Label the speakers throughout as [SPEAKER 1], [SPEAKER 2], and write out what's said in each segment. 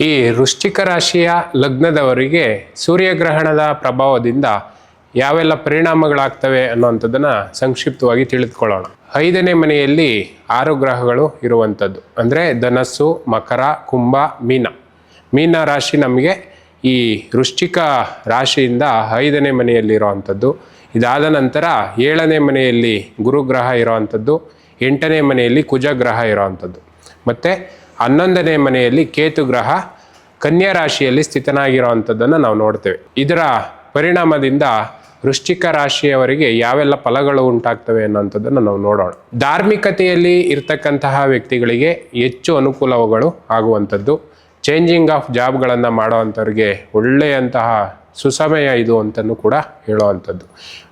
[SPEAKER 1] ಈ ವೃಶ್ಚಿಕ ರಾಶಿಯ ಲಗ್ನದವರಿಗೆ ಸೂರ್ಯಗ್ರಹಣದ ಪ್ರಭಾವದಿಂದ ಯಾವೆಲ್ಲ ಪರಿಣಾಮಗಳಾಗ್ತವೆ ಅನ್ನುವಂಥದ್ದನ್ನು ಸಂಕ್ಷಿಪ್ತವಾಗಿ ತಿಳಿದುಕೊಳ್ಳೋಣ. ಐದನೇ ಮನೆಯಲ್ಲಿ ಆರು ಗ್ರಹಗಳು ಇರುವಂಥದ್ದು. ಅಂದರೆ ಧನಸ್ಸು, ಮಕರ, ಕುಂಭ, ಮೀನ. ಮೀನ ರಾಶಿ ನಮಗೆ ಈ ವೃಶ್ಚಿಕ ರಾಶಿಯಿಂದ ಐದನೇ ಮನೆಯಲ್ಲಿರುವಂಥದ್ದು ಇದಾದ ನಂತರ ಏಳನೇ ಮನೆಯಲ್ಲಿ ಗುರುಗ್ರಹ ಇರುವಂಥದ್ದು. ಎಂಟನೇ ಮನೆಯಲ್ಲಿ ಕುಜಗ್ರಹ ಇರುವಂಥದ್ದು. ಮತ್ತು ಹನ್ನೊಂದನೇ ಮನೆಯಲ್ಲಿ ಕೇತು ಗ್ರಹ ಕನ್ಯಾ ರಾಶಿಯಲ್ಲಿ ಸ್ಥಿತನಾಗಿರುವಂಥದ್ದನ್ನು ನಾವು ನೋಡ್ತೇವೆ. ಇದರ ಪರಿಣಾಮದಿಂದ ವೃಶ್ಚಿಕ ರಾಶಿಯವರಿಗೆ ಯಾವೆಲ್ಲ ಫಲಗಳು ಉಂಟಾಗ್ತವೆ ಅನ್ನೋಂಥದ್ದನ್ನು ನಾವು ನೋಡೋಣ. ಧಾರ್ಮಿಕತೆಯಲ್ಲಿ ಇರ್ತಕ್ಕಂತಹ ವ್ಯಕ್ತಿಗಳಿಗೆ ಹೆಚ್ಚು ಅನುಕೂಲಗಳು ಆಗುವಂಥದ್ದು. ಚೇಂಜಿಂಗ್ ಆಫ್ ಜಾಬ್ಗಳನ್ನು ಮಾಡೋವಂಥವ್ರಿಗೆ ಒಳ್ಳೆಯಂತಹ ಸುಸಮಯ ಇದು ಅಂತಲೂ ಕೂಡ ಹೇಳುವಂಥದ್ದು.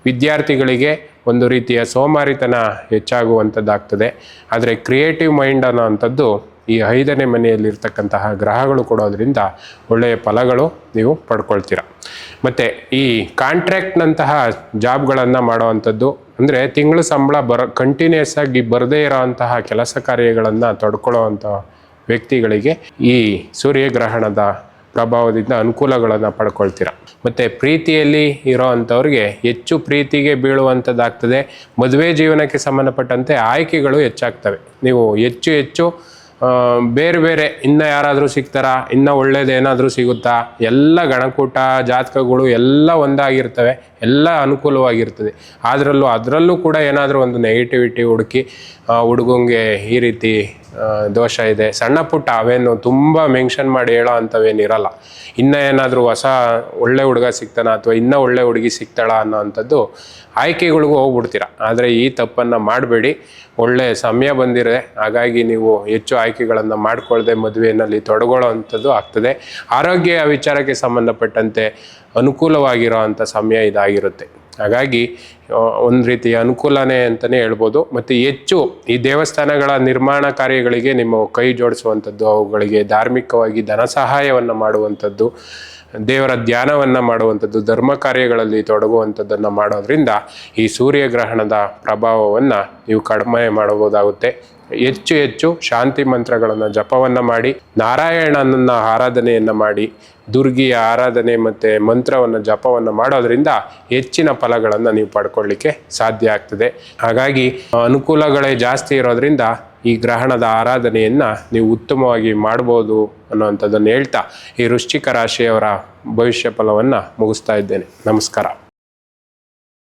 [SPEAKER 1] ವಿದ್ಯಾರ್ಥಿಗಳಿಗೆ ಒಂದು ರೀತಿಯ ಸೋಮಾರಿತನ ಹೆಚ್ಚಾಗುವಂಥದ್ದಾಗ್ತದೆ. ಆದರೆ ಕ್ರಿಯೇಟಿವ್ ಮೈಂಡ್ ಅನ್ನೋವಂಥದ್ದು ಈ ಐದನೇ ಮನೆಯಲ್ಲಿರ್ತಕ್ಕಂತಹ ಗ್ರಹಗಳು ಕೊಡೋದ್ರಿಂದ ಒಳ್ಳೆಯ ಫಲಗಳು ನೀವು ಪಡ್ಕೊಳ್ತೀರ. ಮತ್ತು ಈ ಕಾಂಟ್ರ್ಯಾಕ್ಟ್ನಂತಹ ಜಾಬ್ಗಳನ್ನು ಮಾಡುವಂಥದ್ದು ಅಂದರೆ ತಿಂಗಳು ಸಂಬಳ ಬರ ಕಂಟಿನ್ಯೂಸ್ ಆಗಿ ಬರದೇ ಇರೋವಂತಹ ಕೆಲಸ ಕಾರ್ಯಗಳನ್ನು ತೊಡ್ಕೊಳ್ಳೋವಂಥ ವ್ಯಕ್ತಿಗಳಿಗೆ ಈ ಸೂರ್ಯಗ್ರಹಣದ ಪ್ರಭಾವದಿಂದ ಅನುಕೂಲಗಳನ್ನು ಪಡ್ಕೊಳ್ತೀರ. ಮತ್ತು ಪ್ರೀತಿಯಲ್ಲಿ ಇರೋ ಅಂಥವ್ರಿಗೆ ಹೆಚ್ಚು ಪ್ರೀತಿಗೆ ಬೀಳುವಂಥದ್ದಾಗ್ತದೆ. ಮದುವೆ ಜೀವನಕ್ಕೆ ಸಂಬಂಧಪಟ್ಟಂತೆ ಆಯ್ಕೆಗಳು ಹೆಚ್ಚಾಗ್ತವೆ. ನೀವು ಹೆಚ್ಚು ಹೆಚ್ಚು ಬೇರೆ ಬೇರೆ, ಇನ್ನ ಯಾರಾದರೂ ಸಿಗ್ತಾರಾ, ಇನ್ನು ಒಳ್ಳೇದೇನಾದರೂ ಸಿಗುತ್ತಾ, ಎಲ್ಲ ಗಣಕೂಟ, ಜಾತಕಗಳು ಎಲ್ಲ ಒಂದಾಗಿರ್ತವೆ, ಎಲ್ಲ ಅನುಕೂಲವಾಗಿರ್ತದೆ. ಅದರಲ್ಲೂ ಅದರಲ್ಲೂ ಕೂಡ ಏನಾದರೂ ಒಂದು ನೆಗೆಟಿವಿಟಿ ಹುಡುಕಿ ಹುಡುಗಂಗೆ ಈ ರೀತಿ ದೋಷ ಇದೆ. ಸಣ್ಣ ಪುಟ್ಟ ಅವೇನು ತುಂಬ ಮೆನ್ಷನ್ ಮಾಡಿ ಹೇಳೋ ಅಂಥವೇನಿರಲ್ಲ ಇನ್ನೂ ಏನಾದರೂ ಹೊಸ ಒಳ್ಳೆ ಹುಡುಗ ಸಿಗ್ತಾನ ಅಥವಾ ಇನ್ನೂ ಒಳ್ಳೆ ಹುಡುಗಿ ಸಿಗ್ತಾಳ ಅನ್ನೋ ಅಂಥದ್ದು ಆಯ್ಕೆಗಳಿಗೂ ಹೋಗ್ಬಿಡ್ತೀರ. ಆದರೆ ಈ ತಪ್ಪನ್ನು ಮಾಡಬೇಡಿ. ಒಳ್ಳೆ ಸಮಯ ಬಂದಿದೆ. ಹಾಗಾಗಿ ನೀವು ಹೆಚ್ಚು ಆಯ್ಕೆಗಳನ್ನು ಮಾಡಿಕೊಳ್ಳದೆ ಮದುವೆಯಲ್ಲಿ ತೊಡಗೊಳ್ಳೋ ಅಂಥದ್ದು ಆಗ್ತದೆ. ಆರೋಗ್ಯ ವಿಚಾರಕ್ಕೆ ಸಂಬಂಧಪಟ್ಟಂತೆ ಅನುಕೂಲವಾಗಿರೋ ಅಂಥ ಸಮಯ ಇದಾಗಿರುತ್ತೆ. ಹಾಗಾಗಿ ಒಂದು ರೀತಿಯ ಅನುಕೂಲನೇ ಅಂತಲೇ ಹೇಳ್ಬೋದು. ಮತ್ತು ಹೆಚ್ಚು ಈ ದೇವಸ್ಥಾನಗಳ ನಿರ್ಮಾಣ ಕಾರ್ಯಗಳಿಗೆ ನಿಮ್ಮ ಕೈ ಜೋಡಿಸುವಂಥದ್ದು, ಅವುಗಳಿಗೆ ಧಾರ್ಮಿಕವಾಗಿ ಧನ ಸಹಾಯವನ್ನು ಮಾಡುವಂಥದ್ದು ದೇವರ ಧ್ಯಾನವನ್ನು ಮಾಡುವಂಥದ್ದು, ಧರ್ಮ ಕಾರ್ಯಗಳಲ್ಲಿ ತೊಡಗುವಂಥದ್ದನ್ನು ಮಾಡೋದ್ರಿಂದ ಈ ಸೂರ್ಯಗ್ರಹಣದ ಪ್ರಭಾವವನ್ನು ನೀವು ಕಡಿಮೆ ಮಾಡಬಹುದಾಗುತ್ತೆ. ಹೆಚ್ಚು ಹೆಚ್ಚು ಶಾಂತಿ ಮಂತ್ರಗಳನ್ನು ಜಪವನ್ನು ಮಾಡಿ, ನಾರಾಯಣನನ್ನ ಆರಾಧನೆಯನ್ನು ಮಾಡಿ, ದುರ್ಗಿಯ ಆರಾಧನೆ ಮತ್ತು ಮಂತ್ರವನ್ನು ಜಪವನ್ನು ಮಾಡೋದ್ರಿಂದ ಹೆಚ್ಚಿನ ಫಲಗಳನ್ನು ನೀವು ಪಡ್ಕೊಳ್ಳಿಕ್ಕೆ ಸಾಧ್ಯ ಆಗ್ತದೆ. ಹಾಗಾಗಿ ಅನುಕೂಲಗಳೇ ಜಾಸ್ತಿ ಇರೋದ್ರಿಂದ ಈ ಗ್ರಹಣದ ಆರಾಧನೆಯನ್ನು ನೀವು ಉತ್ತಮವಾಗಿ ಮಾಡ್ಬೋದು ಅನ್ನೋವಂಥದ್ದನ್ನು ಹೇಳ್ತಾ ಈ ವೃಶ್ಚಿಕ ರಾಶಿಯವರ ಭವಿಷ್ಯ ಫಲವನ್ನು ಮುಗಿಸ್ತಾ ಇದ್ದೇನೆ. ನಮಸ್ಕಾರ.